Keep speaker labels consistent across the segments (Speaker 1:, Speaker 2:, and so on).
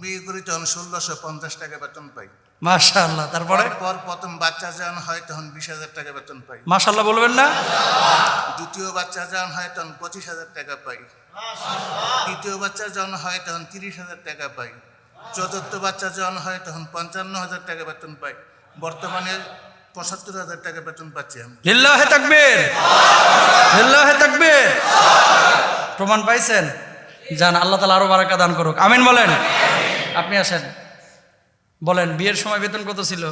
Speaker 1: বিয়ে করি তখন ষোলোশো পঞ্চাশ টাকা বেতন পাই।
Speaker 2: মাশাআল্লাহ তারপরে?
Speaker 1: পর প্রথম বাচ্চা যখন হয় তখন বিশ হাজার টাকা বেতন পাই।
Speaker 2: মাশাআল্লাহ বলবেন না?
Speaker 1: দ্বিতীয় বাচ্চা যখন হয় তখন পঁচিশ হাজার টাকা পাই। তৃতীয় বাচ্চা যখন হয় তখন তিরিশ হাজার টাকা পাই। চতুর্থ বাচ্চা যখন হয় তখন পঞ্চান্ন হাজার টাকা বেতন পাই। বর্তমানে পঁচাত্তর হাজার টাকা বেতন পাচ্ছি আমি।
Speaker 2: লিল্লাহে তাকবীর। লিল্লাহে তাকবীর। প্রমাণ পাইছেন? যান আল্লাহ তালা আরও বারাকা দান করুক। আমিন বলেন। আপনি আসেন বলেন বিয়ের সময় বেতন কত ছিল?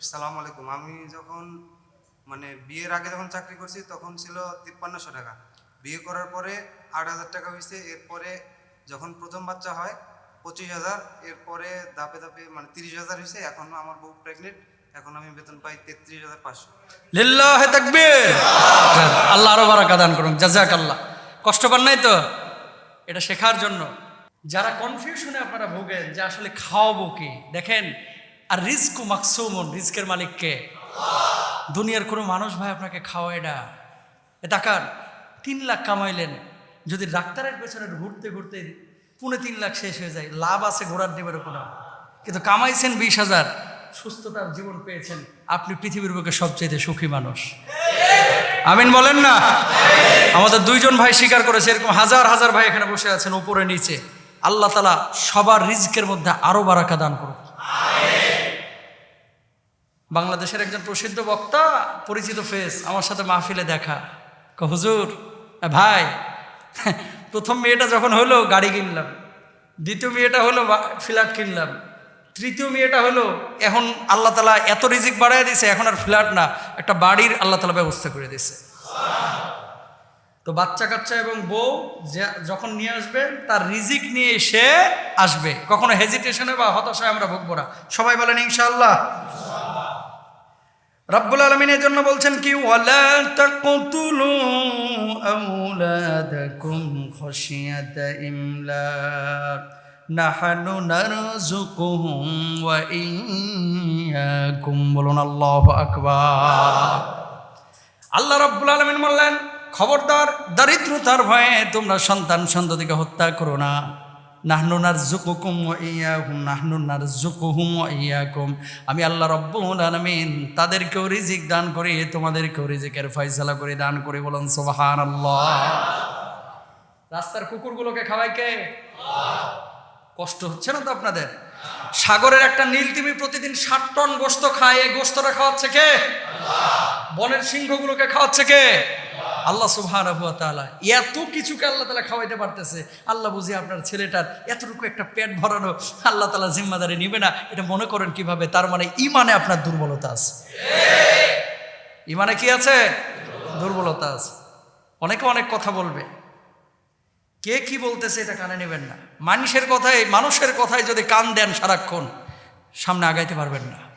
Speaker 3: সালাম আলাইকুম। আমি যখন মানে বিয়ের আগে যখন চাকরি করছি তখন ছিল তিপ্পান্নশো টাকা। বিয়ে করার পরে আট হাজার টাকা হয়েছে এরপরে যখন প্রথম বাচ্চা হয় পঁচিশ হাজার এরপরে ধাপে ধাপে মানে তিরিশ হাজার হয়েছে এখন আমার বউ প্রেগনেন্ট এখন আমি বেতন পাই তেত্রিশ হাজার পাঁচশো।
Speaker 2: লিল্লাহে তাকবীর! যান, আল্লাহ আরও বারাকা দান করুন জাজাক আল্লাহ কষ্ট পান নাই তো? এটা শেখার জন্য। যারা কনফিউশনে আপনারা ভোগেন যে আসলে খাওয়াবো কি? দেখেন, আর রিস্ক মাকসুমন রিস্কের মালিককে দুনিয়ার কোনো মানুষ ভাই আপনাকে খাওয়ায় না। টাকার তিন লাখ কামাইলেন, যদি ডাক্তারের পেছনে ঘুরতে ঘুরতে পুনে তিন লাখ শেষ হয়ে যায়, লাভ আছে ঘোরার দেবের কোনো কিন্তু কামাইছেন বিশ হাজার, সুস্থতার জীবন পেয়েছেন, আপনি পৃথিবীর বুকে সবচেয়ে সুখী মানুষ। আমিন বলেন না? আমাদের দুইজন ভাই স্বীকার করেছে, এরকম হাজার হাজার ভাই এখানে বসে আছেন, উপরে, নিচে। আল্লাহ তালা সবার রিজকের মধ্যে আরও বারাকা দান করুন। বাংলাদেশের একজন প্রসিদ্ধ বক্তা, পরিচিত ফেস, আমার সাথে মাহফিলে দেখা। হুজুর ভাই, প্রথম মেয়েটা যখন হলো, গাড়ি কিনলাম। দ্বিতীয় মেয়েটা হলো ফ্ল্যাট কিনলাম। তৃতীয় মেয়েটা হলো, এখন আল্লাহ তালা এত রিজিক বাড়াই দিয়েছে, এখন আর ফ্ল্যাট না, একটা বাড়ির আল্লাহ তালা ব্যবস্থা করে দিয়েছে। তো বাচ্চা কাচ্চা এবং বউ যখন নিয়ে আসবে, তার রিজিক নিয়ে সে আসবে। কখনো হেজিটেশনে বা হতাশায় আমরা ভুগবো না। সবাই বলেন, ইনশাআল্লাহ। রব্বুল আলমিনের জন্য বলছেন কি নাহানু আল্লাহ রাব্বুল আলমিন বললেন খবরদার, দারিদ্রতার ভয়ে তোমরা সন্তান সন্ততিকে হত্যা করো না। নাহনুনার জুকুকুম ইয়াকুম নাহনুনার জুকুহুম ইয়াকুম। আমি আল্লাহ রব্বুল আলামিন তাদেরকেও রিজিক দান করি, তোমাদেরকেও রিজিকের ফয়সালা করে, দান করি বলুন সুবহানাল্লাহ। রাস্তার কুকুরগুলোকে খাওয়াই কে? কষ্ট হচ্ছে না তো আপনাদের? সাগরের একটা নীল তিমি প্রতিদিন ষাট টন গোস্ত খায়, এই গোস্তটা খাওয়াচ্ছে কে? বনের সিংহগুলোকে খাওয়াচ্ছে কে? আল্লাহ সুবহানাহু ওয়া তাআলা এত কিছুকে আল্লাহ তালা খাওয়াইতে পারতেছে। আল্লাহ বুঝি আপনার ছেলেটার এতটুকু একটা পেট ভরানো আল্লাহ তালা জিম্মাদারি নিবে না। এটা মনে করেন কীভাবে? তার মানে ইমানে আপনার দুর্বলতা আছে। ইমানে কি আছে? দুর্বলতা আছে। অনেকে অনেক কথা বলবে। কে কি বলতেছে এটা কানে নেবেন না। মানুষের কথায় মানুষের কথায় যদি কান দেন সারাক্ষণ, সামনে আগাইতে পারবেন না।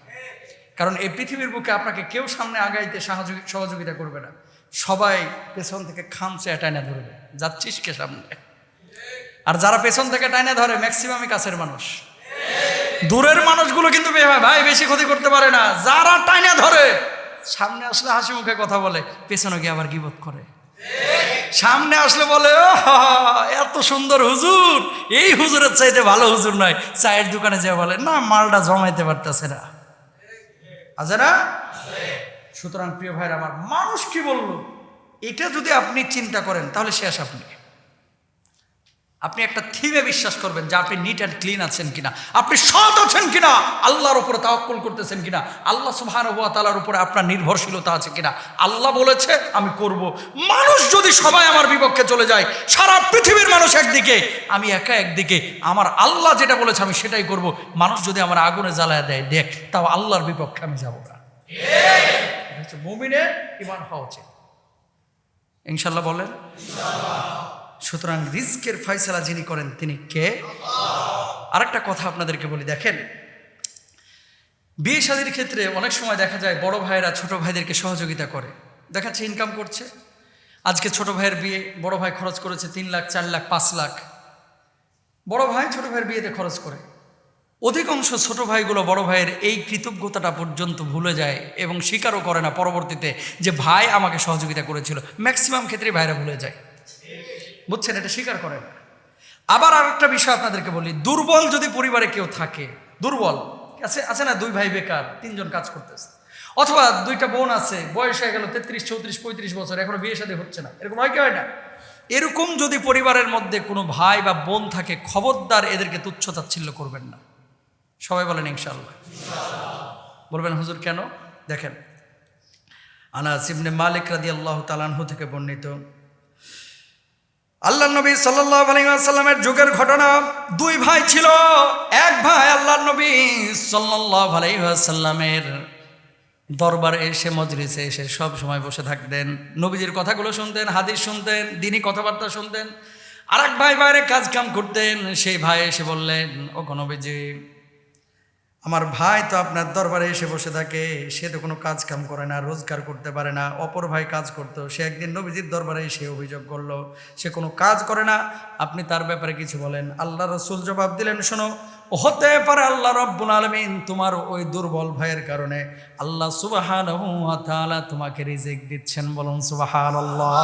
Speaker 2: কারণ এই পৃথিবীর বুকে আপনাকে কেউ সামনে আগাইতে সহযোগিতা করবে না। সবাই পেছন থেকে খামচে টাইনা ধরবে। যাচ্ছিস কে সামনে? আর যারা পেছন থেকে টাইনা ধরে ম্যাক্সিমামই কাছের মানুষ। দূরের মানুষগুলো কিন্তু ভাই বেশি ক্ষতি করতে পারে না। যারা টাইনা ধরে সামনে আসলে হাসি মুখে কথা বলে পেছনে গিয়ে আবার গিবত করে। সামনে আসলে বলে "ও হা, এত সুন্দর হুজুর। এই হুজুরের চাইতে ভালো হুজুর নয়। চায়ের দোকানে যে বলে না মালটা জমাইতে পারতেছে না। আছে না সুতরাং প্রিয় ভাইয়ের আমার মানুষ কি বলল? এটা যদি আপনি চিন্তা করেন, তাহলে শেষ আপনি। আপনি একটা থিমে বিশ্বাস করবেন যে আপনি নিট অ্যান্ড ক্লিন আছেন কিনা। আপনি সৎ আছেন কিনা? আল্লাহর উপরে তাওয়াক্কুল করতেছেন কিনা? আল্লাহ সুবহানাহু ওয়া তাআলার উপরে আপনার নির্ভরশীলতা আছে কিনা? আল্লাহ বলেছে, আমি করব। মানুষ যদি সবাই আমার বিপক্ষে চলে যায়, সারা পৃথিবীর মানুষ একদিকে, আমি একা একদিকে, আমার আল্লাহ যেটা বলেছে আমি সেটাই করব। মানুষ যদি আমার আগুনে জ্বালায় দেয়, দেখ, তাও আল্লাহর বিপক্ষে আমি যাব না। হচ্ছে মুমিনের ইমান হওয়া উচিত। ইনশাল্লাহ বলেন? সুতরাং রিস্কের ফয়সালা যিনি করেন, তিনি কে? আরেকটা কথা আপনাদেরকে বলি, দেখেন বিয়ে শাদীর ক্ষেত্রে অনেক সময় দেখা যায় বড় ভাইয়েরা ছোট ভাইদেরকে সহযোগিতা করে। দেখাচ্ছে ইনকাম করছে। আজকে ছোট ভাইয়ের বিয়ে, বড় ভাই খরচ করেছে তিন লাখ, চার লাখ, পাঁচ লাখ। বড় ভাই ছোট ভাইয়ের বিয়েতে খরচ করে। অধিকাংশ ছোট ভাইগুলো বড় ভাইয়ের এই কৃতজ্ঞতাটা পর্যন্ত ভুলে যায় এবং স্বীকারও করে না পরবর্তীতে যে ভাই আমাকে সহযোগিতা করেছিল। ম্যাক্সিমাম ক্ষেত্রে ভাইরা ভুলে যায়। বুঝছেন, এটা স্বীকার করে না আবার আর একটা বিষয় আপনাদেরকে বলি, দুর্বল যদি পরিবারে কেউ থাকে, দুর্বল, আছে আছে না? দুই ভাই বেকার, তিনজন কাজ করতেছে। অথবা দুইটা বোন আছে, বয়স হয়ে গেল তেত্রিশ, চৌত্রিশ, পঁয়ত্রিশ বছর, এখনও বিয়ে শাদী হচ্ছে না। এরকম হয় কি হয় না? এরকম যদি পরিবারের মধ্যে কোনো ভাই বা বোন থাকে, খবরদার এদেরকে তুচ্ছ তাচ্ছিল্য করবেন না। সবাই বলেন ইনশাল্লাহ বলবেন, হুজুর, কেন? দেখেন, আনাস ইবনে মালিক রাদিয়াল্লাহু তাআলাহু থেকে বর্ণিত আল্লাহ নবী সাল্লামের যুগের ঘটনা দুই ভাই ছিল। এক ভাই আল্লাহ নবী আলাইহি দরবারে এসে মজরিসে এসে সব সময় বসে থাকতেন। নবীজির কথাগুলো শুনতেন, হাদিস শুনতেন দিনই কথাবার্তা শুনতেন। আর এক ভাই বাইরে কাজ কাম করতেন, সেই ভাই এসে বললেন ও নবীজি আমার ভাই তো আপনার দরবারে এসে বসে থাকে, সে তো কোনো কাজ কাম করে না, রোজগার করতে পারে না, অপর ভাই কাজ করতো, সে একদিন নবীজির দরবারে এসে অভিযোগ করল, সে কোনো কাজ করে না। আপনি তার ব্যাপারে কিছু বলেন। আল্লাহ রসুল জবাব দিলেন, শোনো, হতে পারে আল্লাহ রব্বুল আলমিন তোমার ওই দুর্বল ভাইয়ের কারণে। আল্লাহ সুবাহান তোমাকে রিজেক দিচ্ছেন বলুন সুবাহান আল্লাহ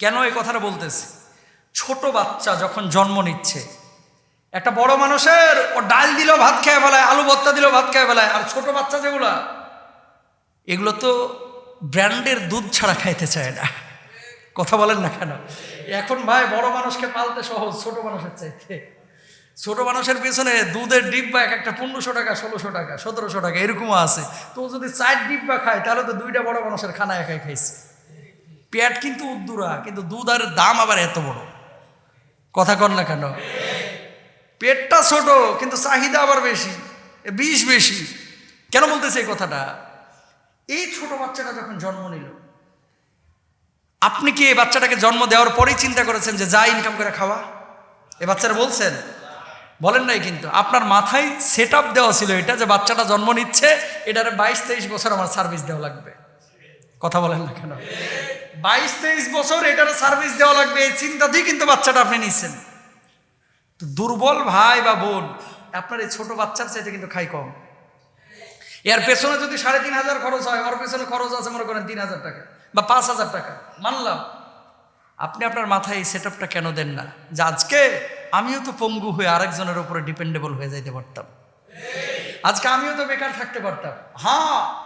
Speaker 2: কেন এই কথাটা বলতেছি? ছোট বাচ্চা যখন জন্ম নিচ্ছে একটা বড় মানুষের, ও ডাল দিলেও ভাত খেয়ে ফেলায়, আলু ভর্তা দিলেও ভাত খেয়ে ফেলায়, আর ছোট বাচ্চা যেগুলা, এগুলো তো ব্র্যান্ডের দুধ ছাড়া খাইতে চায় না। কথা বলেন না কেন? এখন ভাই বড় মানুষকে পালতে সহজ, ছোট মানুষের চাইতে। ছোট মানুষের পেছনে দুধের ডিব্বা এক একটা পনেরোশো টাকা, ষোলোশো টাকা, সতেরোশো টাকা, এরকমও আছে। তো যদি চার ডিব্বা খায়, তাহলে তো দুইটা বড় মানুষের খানা একাই খাইছে। পেট কিন্তু উদ্দুরা, কিন্তু দুধ আর দাম আবার এত বড়। কথা কর না কেন? পেটটা ছোট, কিন্তু চাহিদা আবার বেশি বিষ বেশি। কেন বলতেছে এই কথাটা? এই ছোট বাচ্চাটা যখন জন্ম নিল, আপনি কি এই বাচ্চাটাকে জন্ম দেওয়ার পরেই চিন্তা করেছেন যে যা ইনকাম করে খাওয়া? এ বাচ্চারা বলছেন, বলেন নাই কিন্তু, আপনার মাথায় সেট আপ দেওয়া ছিল এটা যে বাচ্চাটা জন্ম নিচ্ছে, এটার বাইশ তেইশ বছর আমার সার্ভিস দেওয়া লাগবে। কথা বলেন না কেন? বাইশ তেইশ বছর এটার সার্ভিস দেওয়া লাগবে, এই চিন্তা দিয়ে কিন্তু বাচ্চাটা আপনি নিচ্ছেন। দুর্বল ভাই বা বোন আপনার এই ছোট বাচ্চার চাইতে কিন্তু খাই কম। এর পেছনে যদি সাড়ে তিন হাজার খরচ হয় ওর পেছনে খরচ আছে মনে করেন তিন হাজার টাকা বা পাঁচ হাজার টাকা। মানলাম। আপনি আপনার মাথায় এই সেট কেন দেন না? যে আজকে আমিও তো পঙ্গু হয়ে আরেকজনের উপরে ডিপেন্ডেবল হয়ে যাইতে পারতাম। আজকে আমিও তো বেকার থাকতে পারতাম। হ্যাঁ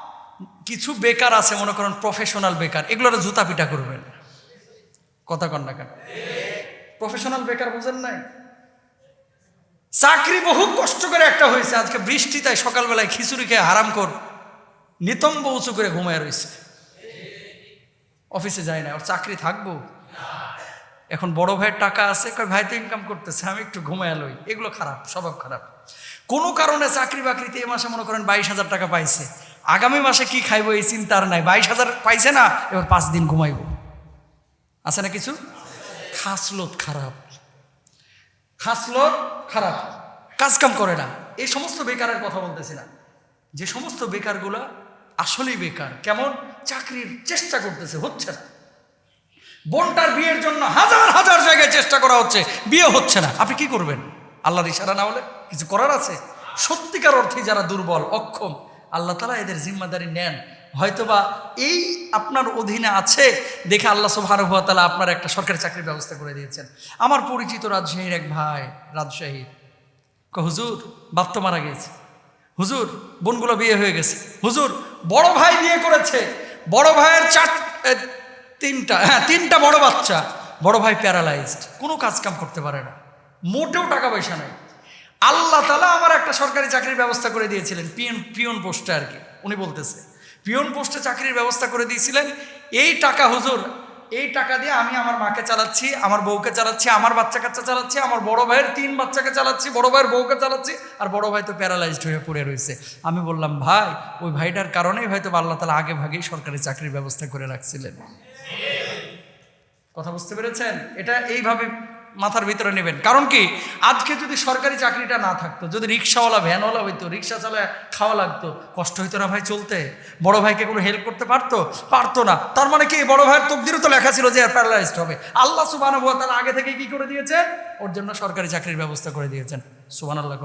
Speaker 2: কিছু বেকার আছে মনে করেন প্রফেশনাল বেকার এগুলোর জুতা পিটা করবেন। কথা কন না কেন? প্রফেশনাল বেকার বুঝেন নাই? চাকরি বহু কষ্ট করে একটা হয়েছে, আজকে বৃষ্টি, তাই সকালবেলায় খিচুড়ি খেয়ে হারাম কর। নিতম্ব উঁচু করে ঘুমায় রয়েছে। অফিসে যায় না, ওর চাকরি থাকব? এখন বড় ভাইয়ের টাকা আছে, কয় ভাই তো ইনকাম করতেছে, আমি একটু ঘুমায় লই। এগুলো খারাপ, স্বভাব খারাপ। কোনো কারণে চাকরি বাকরিতে এ মাসে মনে করেন বাইশ হাজার টাকা পাইছে। আগামী মাসে কি খাইবো এই চিন্তার নাই, বাইশ হাজার পাইছে না, এবার পাঁচ দিন ঘুমাইবো। আছে না কিছু? খাসলত খারাপ। খাসলত খারাপ। কাজ কাম করে না। এই সমস্ত বেকারের কথা বলতেছি না। যে সমস্ত বেকারগুলো আসলেই বেকার। কেমন? চাকরির চেষ্টা করতেছে হচ্ছে না। বোনটার বিয়ের জন্য হাজার হাজার জায়গায় চেষ্টা করা হচ্ছে বিয়ে হচ্ছে না। আপনি কি করবেন? আল্লাহর ইশারা না হলে কিছু করার আছে? সত্যিকার অর্থে যারা দুর্বল অক্ষম আল্লাহ তালা এদের জিম্মাদারি নেন। হয়তোবা এই আপনার অধীনে আছে দেখে আল্লাহ সুবাহানুভাতালা আপনার একটা সরকারি চাকরির ব্যবস্থা করে দিয়েছেন। আমার পরিচিত রাজশাহীর এক ভাই রাজশাহীর কয়, হুজুর বাপ তো মারা গেছে। হুজুর বোনগুলো বিয়ে হয়ে গেছে। হুজুর বড় ভাই বিয়ে করেছে। বড় ভাইয়ের চার তিনটা হ্যাঁ তিনটা বড় বাচ্চা। বড় ভাই প্যারালাইজড কোনো কাজ কাম করতে পারে না। মোটেও টাকা পয়সা নাই। আল্লাহ তালা আমার একটা সরকারি চাকরির ব্যবস্থা করে দিয়েছিলেন পিয়ন পিয়ন পোস্টে আর কি। উনি বলতেছে পিয়ন পোস্টে চাকরির ব্যবস্থা করে দিয়েছিলেন। এই টাকা হুজুর, এই টাকা দিয়ে আমি আমার মাকে চালাচ্ছি, আমার বউকে চালাচ্ছি, আমার বাচ্চা কাচ্চা চালাচ্ছি, আমার বড় ভাইয়ের তিন বাচ্চাকে চালাচ্ছি, বড় ভাইয়ের বউকে চালাচ্ছি, আর বড় ভাই তো প্যারালাইজড হয়ে পড়ে রয়েছে। আমি বললাম, ভাই, ওই ভাইটার কারণেই হয়তো আল্লাহ তালা আগে ভাগেই সরকারি চাকরির ব্যবস্থা করে রাখছিলেন। কথা বুঝতে পেরেছেন? এটা এইভাবে মাথার ভিতরে নেবেন। কারণ কি? আজকে যদি সরকারি চাকরিটা না থাকতো, যদি রিক্সাওয়ালা, ভ্যানওয়ালা হইতো, রিক্সা চালায় খাওয়া লাগতো, কষ্ট হইতো না ভাই চলতে? বড় ভাইকে কোনো হেল্প করতে পারতো? পারতো না। তার মানে কি? বড় ভাইয়ের তকদিরও তো লেখা ছিল যে প্যারালাইজড হবে। আল্লাহ সুবাহ তার আগে থেকে কি করে দিয়েছে ওর জন্য সরকারি চাকরির ব্যবস্থা করে দিয়েছেন। সুবান আল্লাহ